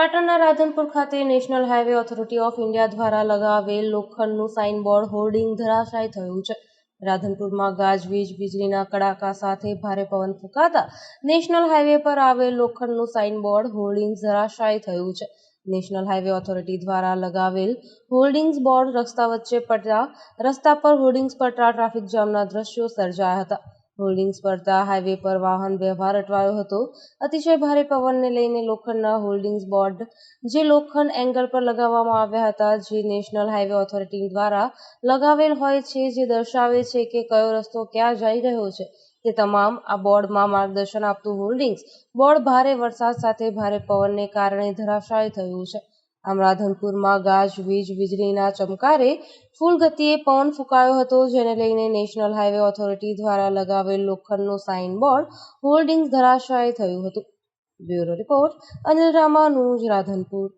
વડોદરાના રાધનપુર ખાતે national highway authority of India દ્વારા લગાવેલ લોખંડનું સાઇનબોર્ડ હોર્ડિંગ ધરાશાય થયું છે. રાધનપુરમાં ગાજવીજ વીજળીના કડાકા સાથે ભારે પવન ફૂંકાતા નેશનલ હાઈવે પર આવેલ લોખંડનું સાઇનબોર્ડ હોર્ડિંગ ધરાશાય થયું છે. નેશનલ હાઈવે ઓથોરિટી દ્વારા લગાવેલ હોર્ડિંગ્સ બોર્ડ રસ્તા વચ્ચે પડતા રસ્તા પર હોર્ડિંગ્સ પડતા ટ્રાફિક જામના દ્રશ્યો સર્જાયા હતા. હોર્ડિંગ્સ પડતા હાઈવે પર વાહન વ્યવહાર અટવાયો હતો. અતિશય ભારે પવનને લઈને લોખંડના હોર્ડિંગ્સ બોર્ડ, જે લોખંડ એંગલ પર લગાવવામાં આવ્યા હતા, જે નેશનલ હાઈવે ઓથોરિટી દ્વારા લગાવેલ હોય છે, જે દર્શાવે છે કે કયો રસ્તો ક્યાં જઈ રહ્યો છે. તે તમામ આ બોર્ડમાં માર્ગદર્શન આપતું હોર્ડિંગ્સ. બોર્ડ ભારે વરસાદ સાથે ભારે પવનને કારણે ધરાશાયી થયું છે. આમ રાધનપુરમાં ગાજવીજ વીજળીના ચમકારે ફૂલ ગતિએ પવન ફૂંકાયો હતો, જેને લઈને નેશનલ હાઈવે ઓથોરિટી દ્વારા લગાવેલ લોખંડનું સાઇન બોર્ડ હોર્ડિંગ્સ ધરાશાયી થયું હતું. Bureau report, Anil Ramanuj, Radhanpur.